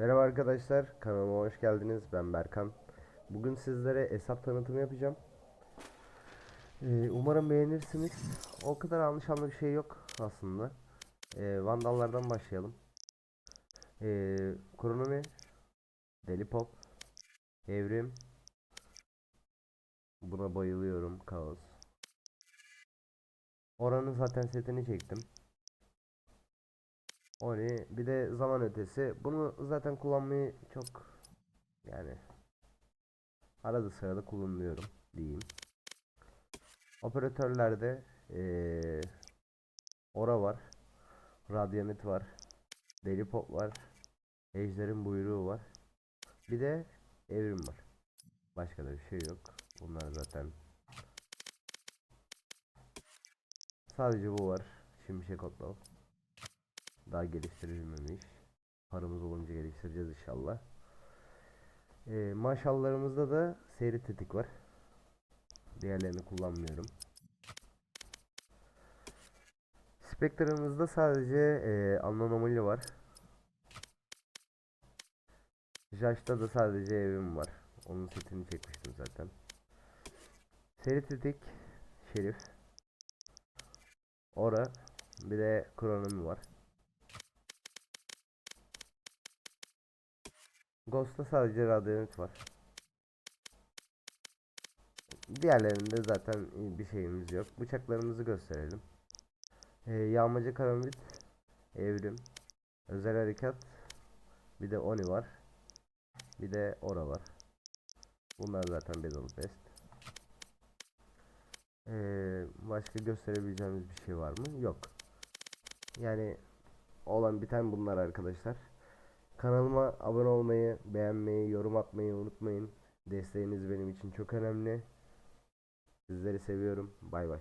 Merhaba arkadaşlar, kanalıma hoş geldiniz. Ben Berkan. Bugün sizlere hesap tanıtımı yapacağım. Ee, umarım beğenirsiniz. O kadar anlaşılma bir şey yok aslında. Ee, Vandallardan başlayalım. Ee, Kronomi, Deli Pop, Evrim. Buna bayılıyorum. Kaos. Oranın zaten setini çektim. Oni bir de zaman ötesi. Bunu zaten kullanmayı çok yani arada sırada kullanıyorum diyeyim. Operatörlerde eee Ora var. Radyanit var. Deli Pop var. Ejder'in buyruğu var. Bir de Evrim var. Başka da bir şey yok. Bunlar zaten sadece bu var. Şimşek Otlav. Daha geliştirilmemiş. Paramız olunca geliştireceğiz inşallah. Ee, maşallarımızda da seri tetik var. Diğerlerini kullanmıyorum. Spectre'ımızda sadece e, anomaly var. Jash'ta da sadece evim var. Onun setini çekmiştim zaten. Seri tetik, Şerif, Ora, bir de kronomi var. Ghost'ta sadece Radiant var. Diğerlerinde zaten bir şeyimiz yok. Bıçaklarımızı gösterelim. Ee, yağmacı karambit, evrim, özel harekat, bir de Oni var. Bir de Ora var. Bunlar zaten Battle Best. Ee, başka gösterebileceğimiz bir şey var mı? Yok. Yani olan biten bunlar arkadaşlar. Kanalıma abone olmayı, beğenmeyi, yorum atmayı unutmayın. Desteğiniz benim için çok önemli. Sizleri seviyorum. Bay bay.